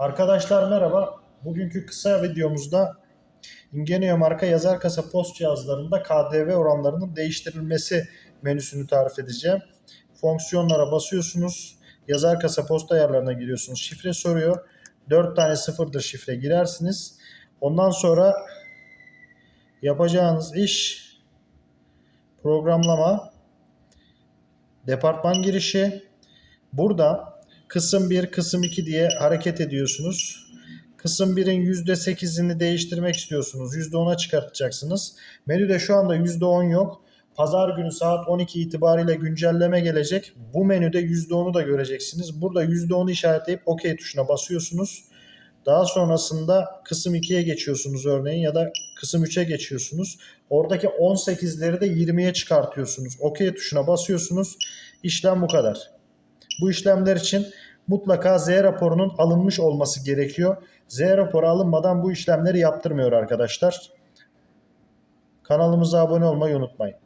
Arkadaşlar merhaba. Bugünkü kısa videomuzda Ingenio marka yazar kasa post cihazlarında KDV oranlarının değiştirilmesi menüsünü tarif edeceğim. Fonksiyonlara basıyorsunuz. Yazar kasa post ayarlarına giriyorsunuz. Şifre soruyor. 4 tane sıfırdır şifre girersiniz. Ondan sonra yapacağınız iş programlama, departman girişi. Burada kısım 1, kısım 2 diye hareket ediyorsunuz. Kısım 1'in %8'ini değiştirmek istiyorsunuz. %10'a çıkartacaksınız. Menüde şu anda %10 yok. Pazar günü saat 12 itibariyle güncelleme gelecek. Bu menüde %10'u da göreceksiniz. Burada %10'u işaretleyip OK tuşuna basıyorsunuz. Daha sonrasında kısım 2'ye geçiyorsunuz örneğin ya da kısım 3'e geçiyorsunuz. Oradaki 18'leri de 20'ye çıkartıyorsunuz. OK tuşuna basıyorsunuz. İşlem bu kadar. Bu işlemler için mutlaka Z raporunun alınmış olması gerekiyor. Z raporu alınmadan bu işlemleri yaptırmıyor arkadaşlar. Kanalımıza abone olmayı unutmayın.